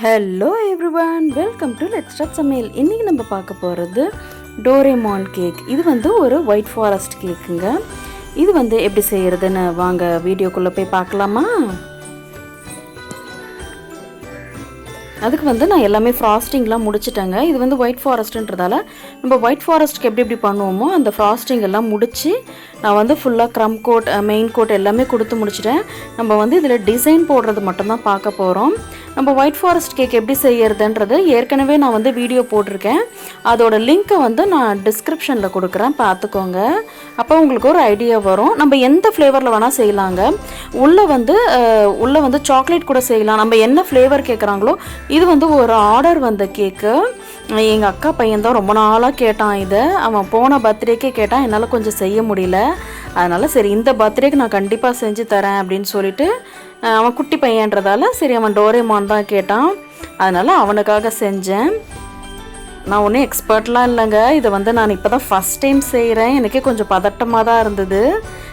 Hello everyone welcome to let start சமையல் இன்றைக்கி நம்ம பார்க்க போகிறது டோரேமான் கேக் இது வந்து ஒரு ஒயிட் ஃபாரஸ்ட் கேக்குங்க இது வந்து எப்படி செய்கிறதுன்னு வாங்க வீடியோக்குள்ளே போய் பார்க்கலாமா? அதுக்கு வந்து நான் எல்லாமே ஃப்ராஸ்டிங்லாம் முடிச்சிட்டேங்க. இது வந்து ஒயிட் ஃபாரஸ்ட்ன்றதால நம்ம ஒயிட் ஃபாரஸ்ட்க்கு எப்படி எப்படி பண்ணுவோமோ அந்த ஃப்ராஸ்டிங் எல்லாம் முடித்து நான் வந்து ஃபுல்லாக க்ரம் கோட் மெயின் கோட் எல்லாமே கொடுத்து முடிச்சிட்டேன். நம்ம வந்து இதில் டிசைன் போடுறது மட்டும்தான் பார்க்க போகிறோம் நம்ம ஒயிட் ஃபாரஸ்ட் கேக் எப்படி செய்யறதுன்றது ஏற்கனவே நான் வந்து வீடியோ போட்டிருக்கேன். அதோட லிங்க்கை வந்து நான் டிஸ்கிரிப்ஷனில் கொடுக்குறேன். பார்த்துக்கோங்க. அப்போ உங்களுக்கு ஒரு ஐடியா வரும். நம்ம எந்த ஃப்ளேவரில் வேணால் செய்யலாங்க. உள்ளே வந்து உள்ளே வந்து சாக்லேட் கூட செய்யலாம். நம்ம என்ன ஃப்ளேவர் கேட்குறாங்களோ இது வந்து ஒரு ஆர்டர் வந்த கேக்கு எங்கள் அக்கா பையன் தான் ரொம்ப நாளாக கேட்டான் இதை. அவன் போன பர்த்டேக்கே கேட்டான் என்னால் கொஞ்சம் செய்ய முடியல. அதனால் சரி இந்த பர்த்டேக்கு நான் கண்டிப்பாக செஞ்சு தரேன் அப்படின்னு சொல்லிட்டு அவன் குட்டி பையன்றதால சரி அவன் டோரேமான் தான் கேட்டான். அதனால் அவனுக்காக செஞ்சேன். நான் ஒன்றும் எக்ஸ்பர்ட்லாம் இல்லைங்க. இதை வந்து நான் இப்போ தான் ஃபஸ்ட் டைம் செய்கிறேன் எனக்கே கொஞ்சம் பதட்டமாக தான் இருந்தது.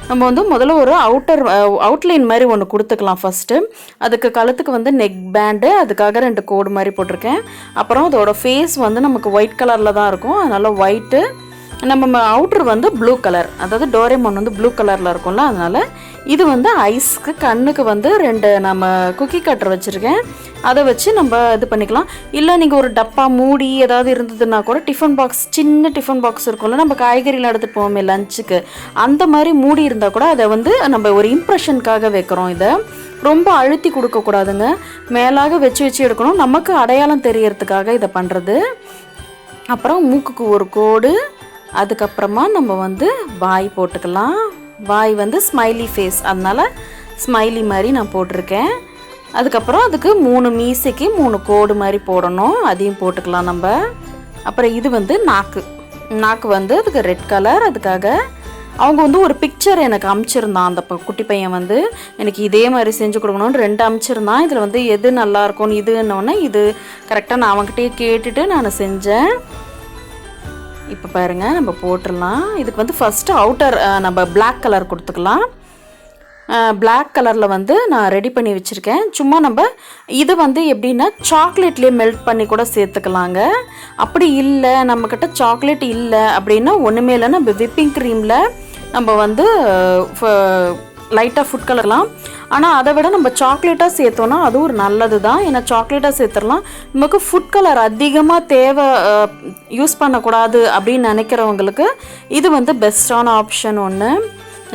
நம்ம வந்து முதல்ல ஒரு அவுட்டர் அவுட்லைன் மாதிரி ஒன்று கொடுத்துக்கலாம் ஃபஸ்ட்டு அதுக்கு கழுத்துக்கு வந்து நெக் பேண்டு அதுக்காக ரெண்டு கோடு மாதிரி போட்டிருக்கேன். அப்புறம் அதோட ஃபேஸ் வந்து நமக்கு ஒயிட் கலரில் தான் இருக்கும். அதனால் ஒயிட்டு நம்ம அவுட்ரு வந்து ப்ளூ கலர் அதாவது டோரேமோன் வந்து ப்ளூ கலரில் இருக்கும்ல அதனால் இது வந்து ஐஸ்க்கு கண்ணுக்கு வந்து ரெண்டு நம்ம குக்கி கட்டர் வச்சுருக்கேன். அதை வச்சு நம்ம இது பண்ணிக்கலாம். இல்லை நீங்கள் ஒரு டப்பா மூடி ஏதாவது இருந்ததுன்னா கூட டிஃபன் பாக்ஸ் சின்ன டிஃபன் பாக்ஸ் இருக்கும்ல நம்ம காய்கறிலாம் எடுத்துகிட்டு போவோமே லஞ்சுக்கு அந்த மாதிரி மூடி இருந்தால் கூட அதை வந்து நம்ம ஒரு இம்ப்ரெஷனுக்காக வைக்கிறோம் இதை. ரொம்ப அழுத்தி கொடுக்கக்கூடாதுங்க மேலாக வச்சு வச்சு எடுக்கணும். நமக்கு அடையாளம் தெரியறதுக்காக இதை பண்ணுறது அப்புறம் மூக்குக்கு ஒரு கோடு. அதுக்கப்புறமா நம்ம வந்து வாய் போட்டுக்கலாம். வாய் வந்து ஸ்மைலி ஃபேஸ் அதனால் ஸ்மைலி மாதிரி நான் போட்டிருக்கேன். அதுக்கப்புறம் அதுக்கு மூணு மீசைக்கு மூணு கோடு மாதிரி போடணும். அதையும் போட்டுக்கலாம் நம்ம. அப்புறம் இது வந்து நாக்கு. நாக்கு வந்து அதுக்கு ரெட் கலர் அதுக்காக அவங்க வந்து ஒரு பிக்சர் எனக்கு அமுச்சிருந்தான். அந்த ப- குட்டி பையன் வந்து எனக்கு இதே மாதிரி செஞ்சு கொடுக்கணும்னு ரெண்டு அமிச்சிருந்தான். இதில் வந்து எது நல்லா இருக்கும்னு இதுன்னொன்னே இது கரெக்டாக நான் அவங்ககிட்டயே கேட்டுட்டு நான் செஞ்சேன். இப்போ பாருங்கள் நம்ம போட்டுடலாம். இதுக்கு வந்து ஃபஸ்ட்டு அவுட்டர் நம்ம பிளாக் கலர் கொடுத்துக்கலாம். பிளாக் கலரில் வந்து நான் ரெடி பண்ணி வச்சுருக்கேன். சும்மா நம்ம இது வந்து எப்படின்னா சாக்லேட்லேயே மெல்ட் பண்ணி கூட சேர்த்துக்கலாங்க. அப்படி இல்லை நம்மக்கிட்ட சாக்லேட் இல்லை அப்படின்னா ஒன்றுமே இல்லை. நம்ம விப்பிங் க்ரீமில் நம்ம வந்து லைட்டாக ஃபுட் கலர்லாம் ஆனால் அதை விட நம்ம சாக்லேட்டாக சேர்த்தோன்னா அது ஒரு நல்லது தான் ஏன்னா சாக்லேட்டாக சேர்த்துடலாம். நமக்கு ஃபுட் கலர் அதிகமாக தேவை யூஸ் பண்ணக்கூடாது அப்படின்னு நினைக்கிறவங்களுக்கு இது வந்து பெஸ்ட்டான ஆப்ஷன் ஒன்று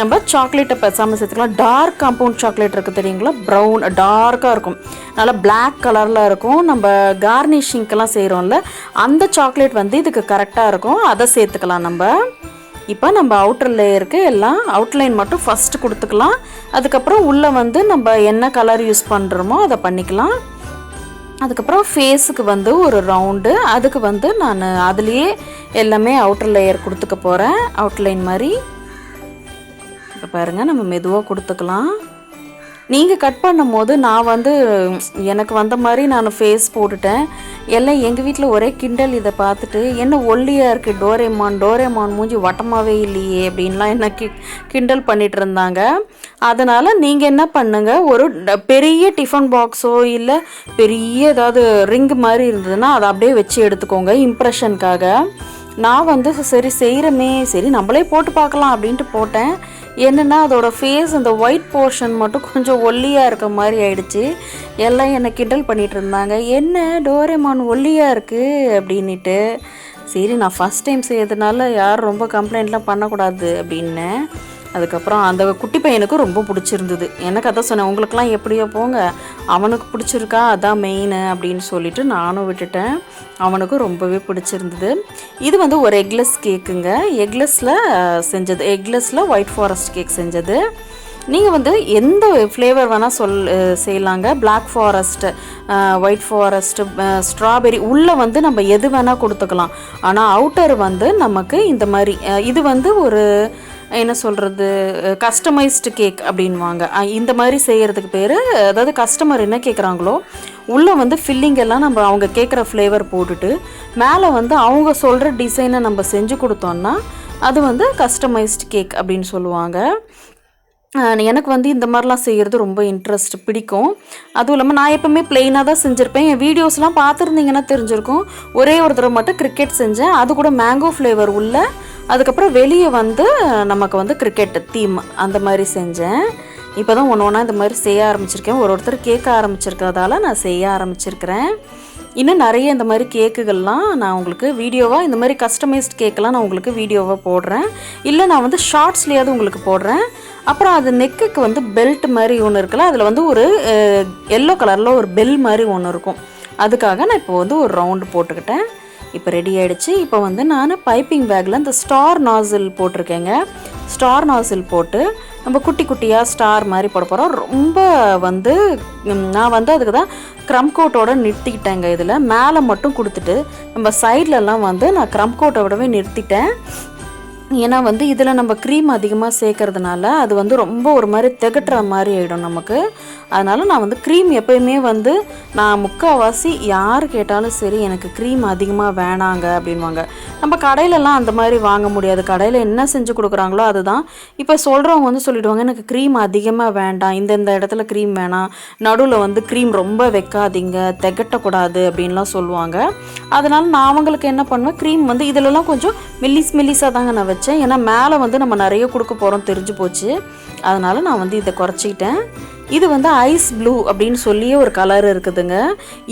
நம்ம சாக்லேட்டை பேசாமல் சேர்த்துக்கலாம். டார்க் காம்பவுண்ட் சாக்லேட் இருக்குது தெரியுங்களா? ப்ரௌன் டார்க்காக இருக்கும். நல்லா பிளாக் கலரில் இருக்கும். நம்ம கார்னிஷிங்க்கெல்லாம் செய்கிறோம்ல அந்த சாக்லேட் வந்து இதுக்கு கரெக்டாக இருக்கும். அதை சேர்த்துக்கலாம் நம்ம. இப்போ நம்ம அவுட்டர் லேயருக்கு எல்லாம் அவுட்லைன் மட்டும் ஃபஸ்ட்டு கொடுத்துக்கலாம். அதுக்கப்புறம் உள்ளே வந்து நம்ம என்ன கலர் யூஸ் பண்ணுறோமோ அதை பண்ணிக்கலாம். அதுக்கப்புறம் ஃபேஸுக்கு வந்து ஒரு ரவுண்டு அதுக்கு வந்து நான் அதுலேயே எல்லாமே அவுட்டர் லேயர் கொடுத்துக்க போகிறேன் அவுட்லைன் மாதிரி. இப்போ பாருங்கள் நம்ம மெதுவாக கொடுத்துக்கலாம். நீங்கள் கட் பண்ணும்போது நான் வந்து எனக்கு வந்த மாதிரி நான் ஃபேஸ் போட்டுட்டேன். எல்லாம் எங்கள் வீட்டில் ஒரே கிண்டல் இதை பார்த்துட்டு என்ன ஒல்லியாக இருக்குது டோரேமான் டோரேமான் மூஞ்சி வட்டமாகவே இல்லையே அப்படின்லாம் என்ன கி கிண்டல் பண்ணிகிட்டு இருந்தாங்க. அதனால் நீங்கள் என்ன பண்ணுங்கள் ஒரு பெரிய டிஃபன் பாக்ஸோ இல்லை பெரிய ஏதாவது ரிங் மாதிரி இருந்ததுன்னா அதை அப்படியே வச்சு எடுத்துக்கோங்க இம்ப்ரெஷனுக்காக நான் வந்து சரி செய்கிறமே சரி நம்மளே போட்டு பார்க்கலாம் அப்படின்ட்டு போட்டேன். என்னென்னா அதோட ஃபேஸ் அந்த ஒயிட் போர்ஷன் மட்டும் கொஞ்சம் ஒல்லியாக இருக்க மாதிரி ஆயிடுச்சு. எல்லாம் என்னை கிண்டல் பண்ணிகிட்டு இருந்தாங்க. என்ன டோரேமான் ஒல்லியாக இருக்குது அப்படின்ட்டு சரி நான் ஃபஸ்ட் டைம் செய்யறதுனால யாரும் ரொம்ப கம்ப்ளைண்ட்லாம் பண்ணக்கூடாது அப்படின்னேன். அதுக்கப்புறம் அந்த குட்டி பையனுக்கு ரொம்ப பிடிச்சிருந்தது. எனக்கு அதான் சொன்னேன்? உங்களுக்கெல்லாம் எப்படியோ போங்க. அவனுக்கு பிடிச்சிருக்கா? அதான் மெயின் அப்படின்னு சொல்லிட்டு நானும் விட்டுட்டேன். அவனுக்கும் ரொம்பவே பிடிச்சிருந்தது. இது வந்து ஒரு எக்லெஸ் கேக்குங்க. எக்லெஸ்ஸில் செஞ்சது. எக்லெஸில் ஒயிட் ஃபாரஸ்ட் கேக் செஞ்சது. நீங்கள் வந்து எந்த ஃப்ளேவர் வேணால் சொல் செய்யலாங்க. Black forest white forest strawberry உள்ளே வந்து நம்ம எது வேணால் கொடுத்துக்கலாம். ஆனால் அவுட்டர் வந்து நமக்கு இந்த மாதிரி இது வந்து ஒரு என்ன சொல்கிறது கஸ்டமைஸ்டு கேக் அப்படின்வாங்க இந்த மாதிரி செய்கிறதுக்கு பேர் அதாவது கஸ்டமர் என்ன கேட்குறாங்களோ உள்ளே வந்து ஃபில்லிங் எல்லாம் நம்ம அவங்க கேட்குற ஃப்ளேவர் போட்டுட்டு மேலே வந்து அவங்க சொல்கிற டிசைனை நம்ம செஞ்சு கொடுத்தோம்னா அது வந்து கஸ்டமைஸ்டு கேக் அப்படின்னு சொல்லுவாங்க. எனக்கு வந்து இந்த மாதிரிலாம் செய்கிறது ரொம்ப இன்ட்ரெஸ்ட் பிடிக்கும். அதுவும் இல்லாமல் நான் எப்பவுமே பிளெயினாக தான் செஞ்சுருப்பேன். என் வீடியோஸ்லாம் பார்த்துருந்தீங்கன்னா தெரிஞ்சிருக்கும். ஒரே ஒரு தடவை மட்டும் கிரிக்கெட் செஞ்சேன். அது கூட மேங்கோ ஃப்ளேவர் உள்ள அதுக்கப்புறம் வெளியே வந்து நமக்கு வந்து கிரிக்கெட் தீம் அந்த மாதிரி செஞ்சேன். இப்போ தான் ஒன்று ஒன்றா இந்த மாதிரி செய்ய ஆரம்பிச்சிருக்கேன். ஒரு ஒருத்தர் கேட்க ஆரம்பிச்சிருக்கிறதால நான் செய்ய ஆரம்பிச்சிருக்கிறேன். இன்னும் நிறைய இந்த மாதிரி கேக்குகள்லாம் நான் உங்களுக்கு வீடியோவாக இந்த மாதிரி கஸ்டமைஸ்ட் கேக்கெலாம் நான் உங்களுக்கு வீடியோவாக போடுறேன். இல்லை நான் வந்து ஷார்ட்ஸ்லேயாவது உங்களுக்கு போடுறேன். அப்புறம் அது நெக்குக்கு வந்து பெல்ட் மாதிரி ஒன்று இருக்குல்ல அதில் வந்து ஒரு எல்லோ கலரில் ஒரு பெல் மாதிரி ஒன்று இருக்கும். அதுக்காக நான் இப்போ வந்து ஒரு ரவுண்டு போட்டுக்கிட்டேன். இப்போ ரெடி ஆகிடுச்சு இப்போ வந்து நான் பைப்பிங் பேக்கில் இந்த ஸ்டார் நாசில் போட்டிருக்கேங்க. ஸ்டார் நாசில் போட்டு நம்ம குட்டி குட்டியாக ஸ்டார் மாதிரி போட போகிறோம் ரொம்ப வந்து நான் வந்து அதுக்கு தான் க்ரம் கோட்டோட நிறுத்திக்கிட்டேங்க இதில். மேலே மட்டும் கொடுத்துட்டு நம்ம சைட்லலாம் வந்து நான் க்ரம் கோட்டை விடவே நிறுத்திட்டேன். ஏன்னா வந்து இதில் நம்ம க்ரீம் அதிகமாக சேர்க்கறதுனால அது வந்து ரொம்ப ஒரு மாதிரி திகட்டுற மாதிரி ஆகிடும் நமக்கு. அதனால் நான் வந்து க்ரீம் எப்பயுமே வந்து நான் முக்கால்வாசி யார் கேட்டாலும் சரி எனக்கு க்ரீம் அதிகமாக வேணாங்க அப்படின்வாங்க. நம்ம கடையிலலாம் அந்த மாதிரி வாங்க முடியாது. கடையில் என்ன செஞ்சு கொடுக்குறாங்களோ அதுதான். இப்போ சொல்கிறவங்க வந்து சொல்லிவிடுவாங்க எனக்கு க்ரீம் அதிகமாக வேண்டாம். இந்தந்த இடத்துல க்ரீம் வேணாம். நடுவில் வந்து க்ரீம் ரொம்ப வைக்காதீங்க திகட்டக்கூடாது அப்படின்லாம் சொல்லுவாங்க. அதனால் நான் அவங்களுக்கு என்ன பண்ணுவேன் க்ரீம் வந்து இதிலலாம் கொஞ்சம் மெல்லிஸ் மெல்லிஸாக தாங்க நான் வச்சு வச்சேன் ஏன்னா மேலே வந்து நம்ம நிறைய கொடுக்க போகிறோம் தெரிஞ்சு போச்சு. அதனால் நான் வந்து இதை குறைச்சிக்கிட்டேன். இது வந்து ஐஸ் ப்ளூ அப்படின்னு சொல்லியே ஒரு கலர் இருக்குதுங்க.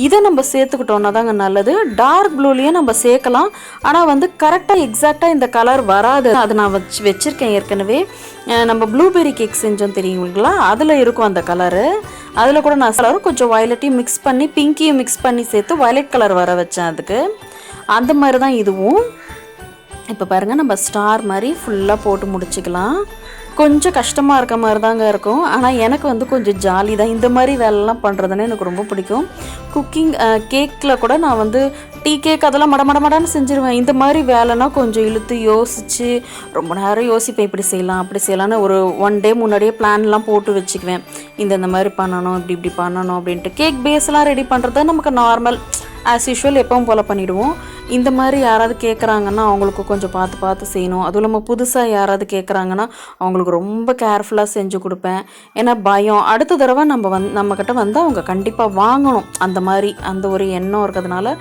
இதை நம்ம சேர்த்துக்கிட்டோன்னா தாங்க நல்லது. டார்க் ப்ளூலேயே நம்ம சேர்க்கலாம். ஆனால் வந்து கரெக்டாக எக்ஸாக்டாக இந்த கலர் வராது. அது நான் வச்சு வச்சுருக்கேன் ஏற்கனவே. நம்ம ப்ளூபெர்ரி கேக் செஞ்சோம் தெரியுங்களா? அதில் இருக்கும் அந்த கலரு. அதில் கூட நான் கலரும் கொஞ்சம் வயலட்டையும் மிக்ஸ் பண்ணி பிங்கியும் மிக்ஸ் பண்ணி சேர்த்து வயலட் கலர் வர வச்சேன் அதுக்கு. அந்த மாதிரி தான் இதுவும். இப்போ பாருங்கள் நம்ம ஸ்டார் மாதிரி ஃபுல்லாக போட்டு முடிச்சுக்கலாம். கொஞ்சம் கஷ்டமாக இருக்க மாதிரி தாங்க இருக்கும். ஆனால் எனக்கு வந்து கொஞ்சம் ஜாலி தான். இந்த மாதிரி வேலைலாம் பண்ணுறதுன்னு எனக்கு ரொம்ப பிடிக்கும். குக்கிங் கேக்கில் கூட நான் வந்து டீ கேக் அதெல்லாம் மட மட செஞ்சுருவேன். இந்த மாதிரி வேலைனா கொஞ்சம் இழுத்து யோசித்து ரொம்ப நேரம் யோசிப்பேன். இப்படி செய்யலாம் அப்படி செய்யலாம்னு ஒரு ஒன் டே முன்னாடியே பிளான்லாம் போட்டு வச்சுக்குவேன். இந்த இந்த மாதிரி பண்ணணும் இப்படி இப்படி பண்ணணும் அப்படின்ட்டு. கேக் பேஸ்லாம் ரெடி பண்ணுறது நமக்கு நார்மல் ஆஸ் யூஷுவல் எப்பவும் போல் பண்ணிவிடுவோம் இந்த மாதிரி யாராவது கேட்குறாங்கன்னா அவங்களுக்கு கொஞ்சம் பார்த்து பார்த்து செய்யணும். அதுவும் இல்லாமல் புதுசாக யாராவது கேட்குறாங்கன்னா அவங்களுக்கு ரொம்ப கேர்ஃபுல்லாக செஞ்சு கொடுப்பேன். ஏன்னா பயம். அடுத்த தடவை நம்ம வந் நம்மக்கிட்ட வந்து அவங்க கண்டிப்பாக வாங்கணும். அந்த மாதிரி அந்த ஒரு எண்ணம் இருக்கிறதுனால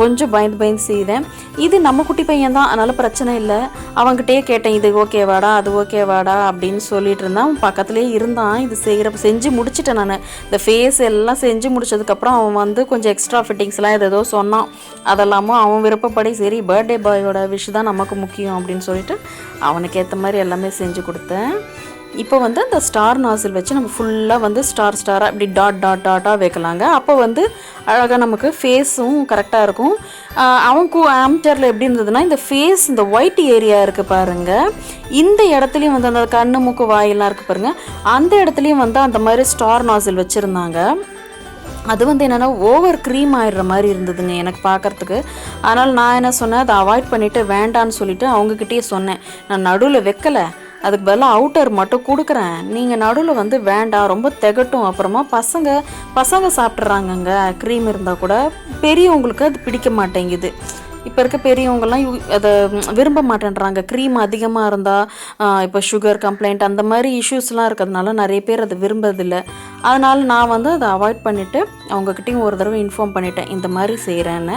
கொஞ்சம் பயந்து பயந்து செய்தேன். இது நம்ம குட்டி பையன் தான். அதனால் பிரச்சனை இல்லை. அவங்ககிட்டயே கேட்டேன் இது ஓகேவாடா அது ஓகேவாடா அப்படின்னு சொல்லிட்டு இருந்தான். அவன் பக்கத்துலேயே இருந்தான். இது செய்கிற செஞ்சு முடிச்சிட்டேன் நான். இந்த ஃபேஸ் எல்லாம் செஞ்சு முடிச்சதுக்கப்புறம் அவன் வந்து கொஞ்சம் எக்ஸ்ட்ரா ஃபிட்டிங்ஸ்லாம் ஏதோ சொன்னான். அதெல்லாமும் அவன் விருப்பப்படி சரி பர்த்டே பாயோட விஷ் தான் நமக்கு முக்கியம் அப்படின்னு சொல்லிட்டு அவனுக்கு ஏற்ற மாதிரி எல்லாமே செஞ்சு கொடுத்தேன். இப்போ வந்து அந்த ஸ்டார் நாசில் வச்சு நம்ம ஃபுல்லாக வந்து ஸ்டார் ஸ்டாராக இப்படி டாட் டாட் டாட்டாக வைக்கலாங்க. அப்போ வந்து அழகாக நமக்கு ஃபேஸும் கரெக்டாக இருக்கும். அவங்க அவன் கூ ஆம்டரில் எப்படி இருந்ததுன்னா இந்த ஃபேஸ் இந்த ஒயிட் ஏரியா இருக்குது பாருங்கள் இந்த இடத்துலையும் வந்து அந்த கண்ணு மூக்கு வாயெல்லாம் இருக்குது பாருங்கள் அந்த இடத்துலையும் வந்து அந்த மாதிரி ஸ்டார் நாசில் வச்சுருந்தாங்க. அது வந்து என்னென்னா ஓவர் க்ரீம் ஆயிடுற மாதிரி இருந்ததுங்க எனக்கு பார்க்கறதுக்கு அதனால் நான் என்ன சொன்னேன் அதை அவாய்ட் பண்ணிவிட்டு வேண்டான்னு சொல்லிவிட்டு அவங்கக்கிட்டேயே சொன்னேன். நான் நடுவில் வைக்கலை. அதுக்கு பதிலாக அவுட்டர் மட்டும் கொடுக்குறேன். நீங்கள் நடுவில் வந்து வேண்டாம் ரொம்ப திகட்டும். அப்புறமா பசங்க பசங்க சாப்பிட்றாங்கங்க க்ரீம் இருந்தால் கூட பெரியவங்களுக்கு அது பிடிக்க மாட்டேங்குது. இப்போ இருக்க பெரியவங்கெல்லாம் யூ- அதை விரும்ப மாட்டேன்றாங்க. க்ரீம் அதிகமாக இருந்தால் இப்போ சுகர் கம்ப்ளைண்ட் அந்த மாதிரி இஷ்யூஸ்லாம் இருக்கிறதுனால நிறைய பேர் அதை விரும்புறதில்லை. அதனால் நான் வந்து அதை அவாய்ட் பண்ணிவிட்டு அவங்கக்கிட்டையும் ஒரு தடவை இன்ஃபார்ம் பண்ணிட்டேன் இந்த மாதிரி செய்கிறேன்னு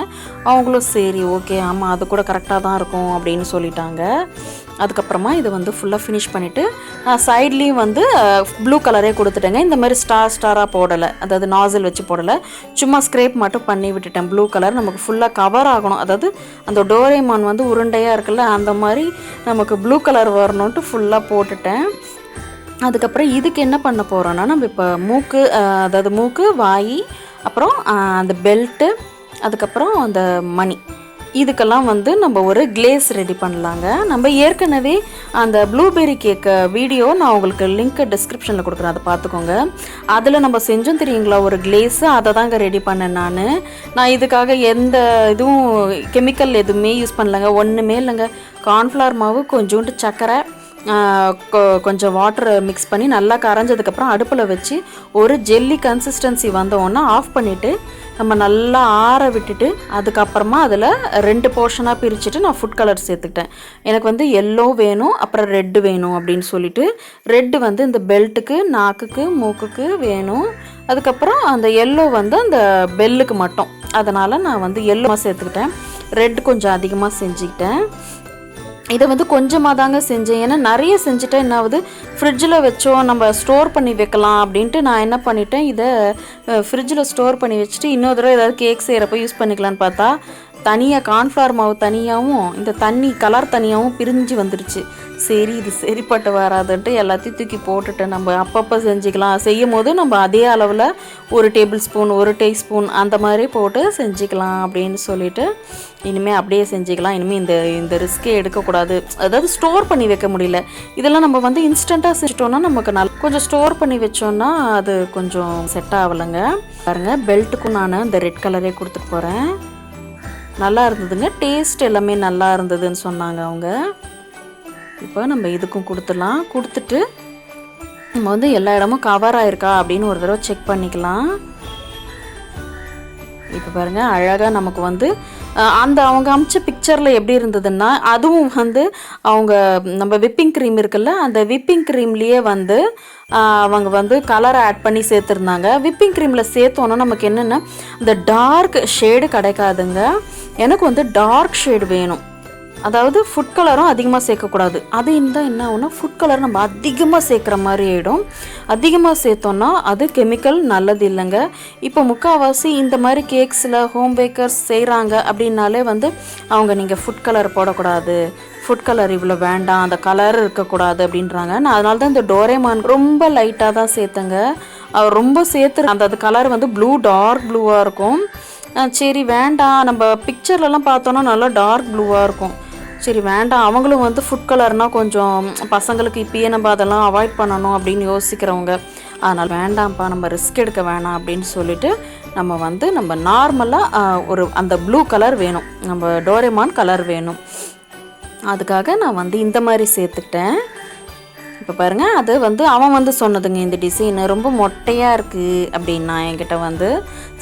அவங்களும் சரி ஓகே ஆமாம் அது கூட கரெக்டாக தான் இருக்கும் அப்படின்னு சொல்லிட்டாங்க. அதுக்கப்புறமா இதை வந்து ஃபுல்லாக ஃபினிஷ் பண்ணிவிட்டு சைட்லேயும் வந்து ப்ளூ கலரே கொடுத்துட்டேங்க. இந்த மாதிரி ஸ்டார் ஸ்டாராக போடலை. அதாவது நாசில் வச்சு போடலை. சும்மா ஸ்க்ரேப் மட்டும் பண்ணி விட்டுட்டேன். ப்ளூ கலர் நமக்கு ஃபுல்லாக கவர் ஆகணும். அதாவது அந்த டோரேமான் வந்து உருண்டையாக இருக்குல்ல அந்த மாதிரி நமக்கு ப்ளூ கலர் வரணுன்ட்டு ஃபுல்லாக போட்டுட்டேன். அதுக்கப்புறம் இதுக்கு என்ன பண்ண போகிறோன்னா நம்ம இப்போ மூக்கு அதாவது மூக்கு வாய் அப்புறம் அந்த பெல்ட்டு அதுக்கப்புறம் அந்த மணி. இதுக்கெல்லாம் வந்து நம்ம ஒரு கிளேஸ் ரெடி பண்ணலாங்க. நம்ம ஏற்கனவே அந்த ப்ளூபெர்ரி கேக் வீடியோ நான் உங்களுக்கு லிங்க் டிஸ்கிரிப்ஷனில் கொடுக்குறேன். அதை பார்த்துக்கோங்க. அதில் நம்ம செஞ்சோம் தெரியுங்களா? ஒரு கிளேஸு அதை தாங்க ரெடி பண்ணேன் நான். நான் இதுக்காக எந்த இதுவும் கெமிக்கல் எதுவுமே யூஸ் பண்ணலங்க. ஒன்றுமே இல்லைங்க. கார்ன்ஃப்ளவர் மாவு கொஞ்சோண்டு சர்க்கரை கொஞ்சம் வாட்டர் மிக்ஸ் பண்ணி நல்லா கரைஞ்சதுக்கப்புறம் அடுப்பில் வச்சு ஒரு ஜெல்லி கன்சிஸ்டன்சி வந்தோன்னா ஆஃப் பண்ணிவிட்டு நம்ம நல்லா ஆற விட்டுட்டு அதுக்கப்புறமா அதில் ரெண்டு போர்ஷனாக பிரிச்சுட்டு நான் ஃபுட் கலர் சேர்த்துக்கிட்டேன். எனக்கு வந்து எல்லோ வேணும் அப்புறம் ரெட்டு வேணும் அப்படின்னு சொல்லிட்டு ரெட்டு வந்து இந்த பெல்ட்டுக்கு நாக்குக்கு மூக்குக்கு வேணும். அதுக்கப்புறம் அந்த எல்லோ வந்து அந்த பெல்லுக்கு மட்டும். அதனால் நான் வந்து எல்லோவாக சேர்த்துக்கிட்டேன். ரெட் கொஞ்சம் அதிகமாக செஞ்சுக்கிட்டேன். இதை வந்து கொஞ்சமாக தாங்க செஞ்சேன். ஏன்னா நிறைய செஞ்சுட்டேன் என்ன ஆகுது ஃப்ரிட்ஜில் வச்சோம் நம்ம ஸ்டோர் பண்ணி வைக்கலாம் அப்படின்ட்டு நான் என்ன பண்ணிட்டேன் இதை ஃப்ரிட்ஜில் ஸ்டோர் பண்ணி வச்சுட்டு இன்னொரு தடவை ஏதாவது கேக் செய்கிறப்ப யூஸ் பண்ணிக்கலான்னு பார்த்தா தனியாக கார்ன்ஃப்ளவர் மாவு தனியாகவும் இந்த தண்ணி கலர் தனியாகவும் பிரிஞ்சு வந்துடுச்சு சரி இது சரிப்பட்டு வராதுன்ட்டு எல்லாத்தையும் தூக்கி போட்டுட்டு நம்ம அப்பப்போ செஞ்சுக்கலாம். செய்யும் போது நம்ம அதே அளவில் ஒரு டேபிள் ஸ்பூன் ஒரு டீஸ்பூன் அந்த மாதிரி போட்டு செஞ்சுக்கலாம் அப்படின்னு சொல்லிட்டு இனிமேல் அப்படியே செஞ்சுக்கலாம். இனிமேல் இந்த இந்த ரிஸ்க்கே எடுக்கக்கூடாது. அதாவது ஸ்டோர் பண்ணி வைக்க முடியல. இதெல்லாம் நம்ம வந்து இன்ஸ்டண்ட்டாக செஞ்சிட்டோம்னா நமக்கு நல்லா கொஞ்சம் ஸ்டோர் பண்ணி வச்சோன்னா அது கொஞ்சம் செட் ஆகலைங்க. பாருங்கள் பெல்ட்டுக்கும் நான் இந்த ரெட் கலரே கொடுத்துட்டு போகிறேன் நல்லா இருந்ததுங்க டேஸ்ட் எல்லாமே நல்லா இருந்ததுன்னு சொன்னாங்க அவங்க. இப்போ நம்ம இதுக்கும் கொடுத்துடலாம். கொடுத்துட்டு நம்ம வந்து எல்லா இடமும் கவர் ஆயிருக்கா அப்படின்னு ஒரு தடவை செக் பண்ணிக்கலாம். இப்போ பாருங்கள் அழகாக நமக்கு வந்து அந்த அவங்க அமிச்ச பிக்சரில் எப்படி இருந்ததுன்னா அதுவும் வந்து அவங்க நம்ம விப்பிங் க்ரீம் இருக்குல்ல அந்த விப்பிங் க்ரீம்லேயே வந்து அவங்க வந்து கலரை ஆட் பண்ணி சேர்த்துருந்தாங்க. விப்பிங் க்ரீமில் சேர்த்தோன்னா நமக்கு என்னென்னா இந்த டார்க் ஷேடு கிடைக்காதுங்க. எனக்கு வந்து டார்க் ஷேடு வேணும். அதாவது ஃபுட் கலரும் அதிகமாக சேர்க்கக்கூடாது. அது இருந்தால் என்ன ஆகும்னா ஃபுட் கலர் நம்ம அதிகமாக சேர்க்குற மாதிரி ஆகிடும் அதிகமாக சேர்த்தோன்னா அது கெமிக்கல் நல்லது இல்லைங்க. இப்போ முக்கால்வாசி இந்த மாதிரி கேக்ஸில் ஹோம் பேக்கர்ஸ் செய்கிறாங்க அப்படின்னாலே வந்து அவங்க நீங்கள் ஃபுட் கலர் போடக்கூடாது. ஃபுட் கலர் இவ்வளோ வேண்டாம் அந்த கலர் இருக்கக்கூடாது அப்படின்றாங்க. நான் அதனால தான் இந்த டோரேமான் ரொம்ப லைட்டாக தான் சேர்த்தேங்க. ரொம்ப சேர்த்து அந்த அது கலர் வந்து ப்ளூ டார்க் ப்ளூவாக இருக்கும். சரி வேண்டாம். நம்ம பிக்சர்லலாம் பார்த்தோன்னா நல்லா டார்க் ப்ளூவாக இருக்கும். சரி வேண்டாம். அவங்களும் வந்து ஃபுட் கலர்னால் கொஞ்சம் பசங்களுக்கு இப்பயே நம்ம அதெல்லாம் அவாய்ட் பண்ணணும் அப்படின்னு யோசிக்கிறவங்க. அதனால் வேண்டாம்ப்பா நம்ம ரிஸ்க் எடுக்க வேணாம் அப்படின்னு சொல்லிட்டு நம்ம வந்து நம்ம நார்மலாக ஒரு அந்த ப்ளூ கலர் வேணும். நம்ம டோரேமான் கலர் வேணும். அதுக்காக நான் வந்து இந்த மாதிரி சேர்த்துக்கிட்டேன். இப்போ பாருங்கள் அது வந்து அவன் வந்து சொன்னதுங்க இந்த டிசைன் ரொம்ப மொட்டையாக இருக்குது அப்படின்னா என்கிட்ட வந்து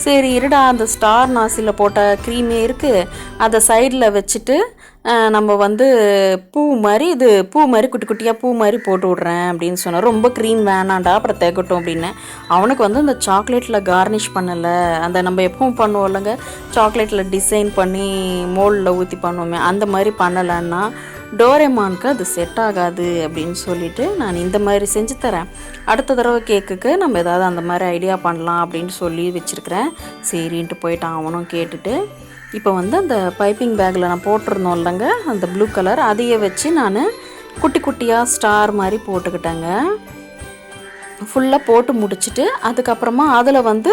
சரி இருடா அந்த ஸ்டார் நாசியில் போட்ட க்ரீமே இருக்குது அதை சைடில் வச்சுட்டு நம்ம வந்து பூ மாதிரி இது பூ மாதிரி குட்டி குட்டியாக பூ மாதிரி போட்டு விட்றேன் அப்படின்னு சொன்னார் ரொம்ப க்ரீம் வேணாண்டா அப்புறம் தேக்கட்டும் அப்படின்னு. அவனுக்கு வந்து அந்த சாக்லேட்டில் கார்னிஷ் பண்ணலை. அந்த நம்ம எப்பவும் பண்ணுவோம் இல்லைங்க சாக்லேட்டில் டிசைன் பண்ணி மோல்டில் ஊற்றி பண்ணுவோமே அந்த மாதிரி பண்ணலைன்னா டோரேமானுக்கு அது செட் ஆகாது அப்படின்னு சொல்லிட்டு நான் இந்த மாதிரி செஞ்சு தரேன். அடுத்த தடவை கேக்குக்கு நம்ம ஏதாவது அந்த மாதிரி ஐடியா பண்ணலாம் அப்படின்னு சொல்லி வச்சுருக்கிறேன். சரின்ட்டு போயிட்டான் அவனும் கேட்டுட்டு இப்போ வந்து அந்த பைப்பிங் பேக்கில் நான் போட்டிருந்தோம் இல்லைங்க அந்த ப்ளூ கலர் அதையே வச்சு நான் குட்டி குட்டியாக ஸ்டார் மாதிரி போட்டுக்கிட்டேங்க. ஃபுல்லாக போட்டு முடிச்சுட்டு அதுக்கப்புறமா அதில் வந்து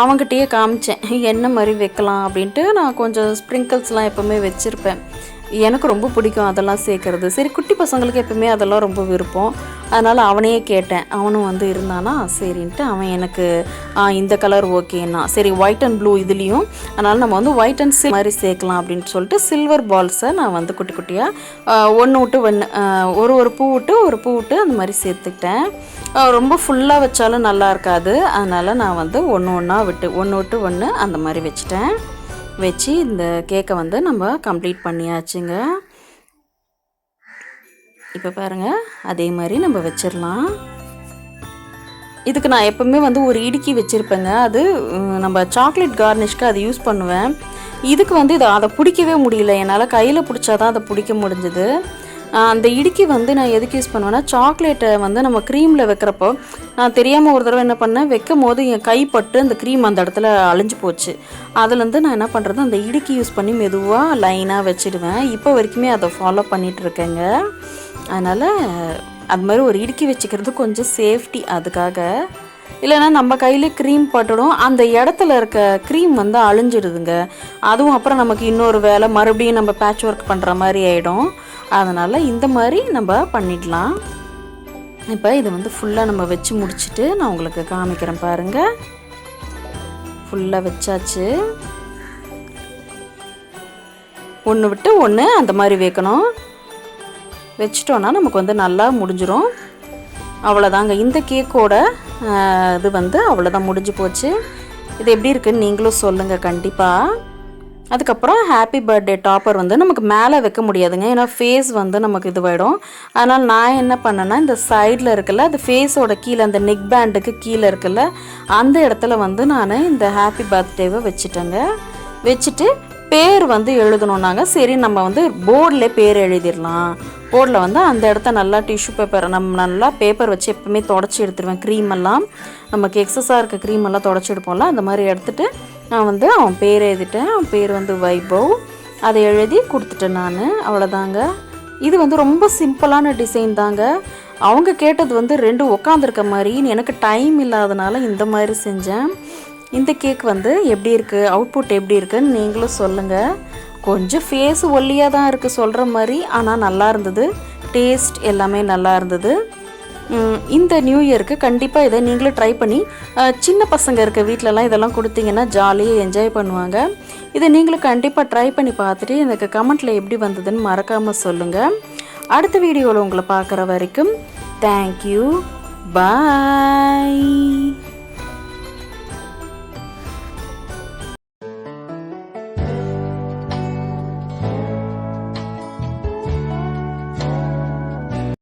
அவங்ககிட்டயே காமிச்சேன் என்ன மாதிரி வைக்கலாம்? அப்படின்ட்டு நான் கொஞ்சம் ஸ்ப்ரிங்கிள்ஸ்லாம் எப்போவுமே வச்சுருப்பேன். எனக்கு ரொம்ப பிடிக்கும் அதெல்லாம் சேர்க்குறது. சரி குட்டி பசங்களுக்கு எப்பவுமே அதெல்லாம் ரொம்ப விருப்பம். அதனால் அவனையே கேட்டேன். அவனும் வந்து இருந்தானா? சரின்ட்டு அவன் எனக்கு இந்த கலர் ஓகேண்ணா சரி ஒயிட் அண்ட் ப்ளூ இதுலேயும். அதனால் நம்ம வந்து ஒயிட் அண்ட் சில் மாதிரி சேர்க்கலாம் அப்படின்னு சொல்லிட்டு சில்வர் பால்ஸை நான் வந்து குட்டி குட்டியாக ஒன்று விட்டு ஒன்று ஒரு ஒரு பூ விட்டு ஒரு பூ விட்டு அந்த மாதிரி சேர்த்துக்கிட்டேன். ரொம்ப ஃபுல்லாக வச்சாலும் நல்லா இருக்காது. அதனால் நான் வந்து ஒன்று ஒன்றா விட்டு ஒன்று விட்டு ஒன்று அந்த மாதிரி வச்சுட்டேன். வச்சு இந்த கேக்கை வந்து நம்ம கம்ப்ளீட் பண்ணியாச்சுங்க. இப்போ பாருங்கள் அதே மாதிரி நம்ம வச்சிடலாம் இதுக்கு நான் எப்போவுமே வந்து ஒரு இடுக்கி வச்சுருப்பேங்க. அது நம்ம சாக்லேட் கார்னிஷ்க்கு அது யூஸ் பண்ணுவேன். இதுக்கு வந்து இதை அதை பிடிக்கவே முடியல. என்னால் கையில் பிடிச்சா தான் அதை பிடிக்க முடிஞ்சுது. அந்த இடுக்கி வந்து நான் எதுக்கு யூஸ் பண்ணுவேன்னா சாக்லேட்டை வந்து நம்ம க்ரீமில் வைக்கிறப்போ நான் தெரியாமல் ஒரு தடவை என்ன பண்ணேன் வைக்கும் போது என் கைப்பட்டு அந்த க்ரீம் அந்த இடத்துல அழிஞ்சு போச்சு. அதுலேருந்து நான் என்ன பண்ணுறது அந்த இடுக்கி யூஸ் பண்ணி மெதுவாக லைனாக வச்சுடுவேன். இப்போ வரைக்குமே அதை ஃபாலோ பண்ணிகிட்ருக்கேங்க அதனால் அது மாதிரி ஒரு இடுக்கி வச்சுக்கிறது கொஞ்சம் சேஃப்டி அதுக்காக. இல்லைன்னா நம்ம கையில் க்ரீம் பட்டுடும். அந்த இடத்துல இருக்க க்ரீம் வந்து அழிஞ்சிடுதுங்க அதுவும் அப்புறம் நமக்கு இன்னொரு வேலை மறுபடியும் நம்ம பேட்ச் ஒர்க் பண்ணுற மாதிரி ஆகிடும் அதனால் இந்த மாதிரி நம்ம பண்ணிடலாம். இப்போ இதை வந்து ஃபுல்லாக நம்ம வச்சு முடிச்சுட்டு நான் உங்களுக்கு காமிக்கிறேன் பாருங்கள் ஃபுல்லாக வச்சாச்சு. ஒன்று விட்டு ஒன்று அந்த மாதிரி வைக்கணும். வச்சிட்டோன்னா நமக்கு வந்து நல்லா முடிஞ்சிடும் அவ்வளோதாங்க இந்த கேக்கோட இது வந்து அவ்வளோதான் முடிஞ்சு போச்சு. இது எப்படி இருக்குன்னு நீங்களும் சொல்லுங்கள் கண்டிப்பாக அதுக்கப்புறம் ஹாப்பி பர்த்டே டாப்பர் வந்து நமக்கு மேலே வைக்க முடியாதுங்க. ஏன்னா ஃபேஸ் வந்து நமக்கு இதுவாயிடும். அதனால் நான் என்ன பண்ணேன்னா இந்த சைடில் இருக்குல்ல அது ஃபேஸோட கீழே அந்த நெக் பேண்டுக்கு கீழே இருக்குல்ல அந்த இடத்துல வந்து நான் இந்த ஹாப்பி பர்த்டேவை வச்சுட்டேங்க. வச்சுட்டு பேர் வந்து எழுதணுன்னாங்க சரி நம்ம வந்து போர்டில் பேர் எழுதிடலாம். போர்டில் வந்து அந்த இடத்த நல்லா டிஷ்யூ பேப்பர் நம்ம நல்லா பேப்பர் வச்சு எப்பவுமே தொடச்சி எடுத்துருவேன். க்ரீம் எல்லாம் நமக்கு எக்ஸஸாக இருக்க க்ரீம் எல்லாம் தொடச்சி எடுப்போம்ல அந்த மாதிரி எடுத்துட்டு நான் வந்து அவன் பேர் எழுதிட்டேன். அவன் பேர் வந்து வைபவ். அதை எழுதி கொடுத்துட்டேன் நான். அவ்வளோதாங்க இது வந்து ரொம்ப சிம்பிளான டிசைன் தாங்க. அவங்க கேட்டது வந்து ரெண்டு உட்காந்துருக்க மாதிரி. எனக்கு டைம் இல்லாதனால இந்த மாதிரி செஞ்சேன். இந்த கேக் வந்து எப்படி இருக்குது அவுட்புட் எப்படி இருக்குன்னு நீங்களும் சொல்லுங்கள் கொஞ்சம் ஃபேஸ் ஒல்லியாக தான் இருக்குது சொல்கிற மாதிரி. ஆனால் நல்லா இருந்தது. டேஸ்ட் எல்லாமே நல்லா இருந்தது. இந்த நியூ இயருக்கு கண்டிப்பாக இதை நீங்களும் ட்ரை பண்ணி சின்ன பசங்க இருக்க வீட்டிலலாம் இதெல்லாம் கொடுத்தீங்கன்னா ஜாலியாக என்ஜாய் பண்ணுவாங்க. இதை நீங்களும் கண்டிப்பாக ட்ரை பண்ணி பார்த்துட்டு எனக்கு கமெண்ட்டில் எப்படி வந்ததுன்னு மறக்காமல் சொல்லுங்கள் அடுத்த வீடியோவில் உங்களை பார்க்குற வரைக்கும் தேங்க்யூ பாய்